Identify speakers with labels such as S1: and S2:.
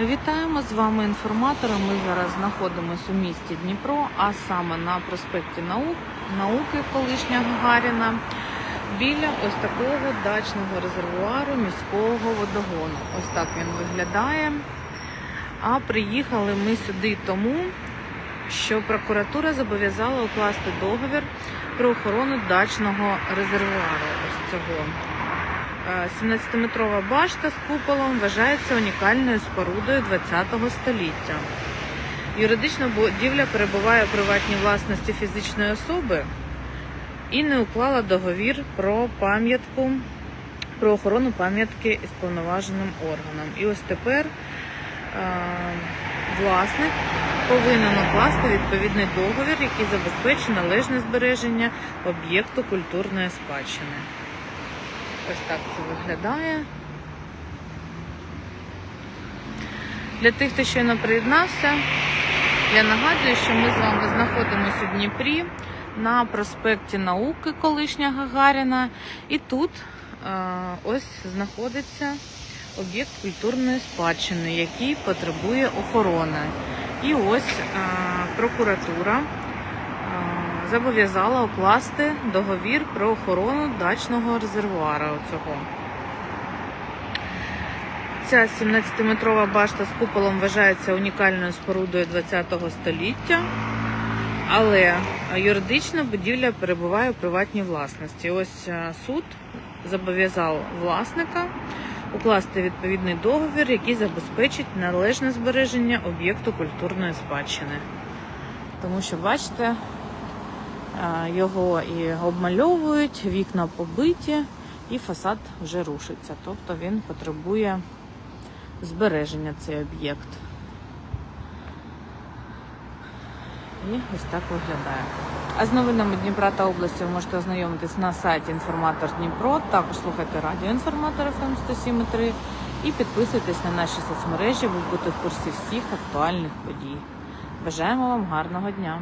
S1: Вітаємо з вами інформатора. Ми зараз знаходимося у місті Дніпро, а саме на проспекті наук, науки колишня Гагаріна, біля ось такого дачного резервуару міського водогону. Ось так він виглядає. А приїхали ми сюди тому, що прокуратура зобов'язала укласти договір про охорону дачного резервуару. Ось цього. Е, 17-метрова башта з куполом вважається унікальною спорудою ХХ століття. Юридична будівля перебуває у приватній власності фізичної особи і не уклала договір про пам'ятку, про охорону пам'ятки із повноваженим органом. І ось тепер е, власник повинен укласти відповідний договір, який забезпечить належне збереження об'єкту культурної спадщини. Ось так це виглядає. Для тих, хто щойно приєднався, я нагадую, що ми з вами знаходимося у Дніпрі на проспекті Науки колишня Гагаріна. І тут е, ось знаходиться об'єкт культурної спадщини, який потребує охорони. І ось е, прокуратура зобов'язала укласти договір про охорону дачного резервуара. Оцього. Ця 17-метрова башта з куполом вважається унікальною спорудою ХХ століття, але юридична будівля перебуває у приватній власності. Ось е, суд зобов'язав власника укласти відповідний договір, який забезпечить належне збереження об'єкту культурної спадщини. Тому що, бачите, його і обмальовують, вікна побиті, і фасад вже рушиться. Тобто він потребує збереження цей об'єкт. І ось так виглядає. А з новинами Дніпра та області ви можете ознайомитись на сайті Інформатор Дніпро. Також слухайте радіо Інформатор ФМ 107.3 і підписуйтесь на наші соцмережі, ви будете в курсі всіх актуальних подій. Бажаємо вам гарного дня!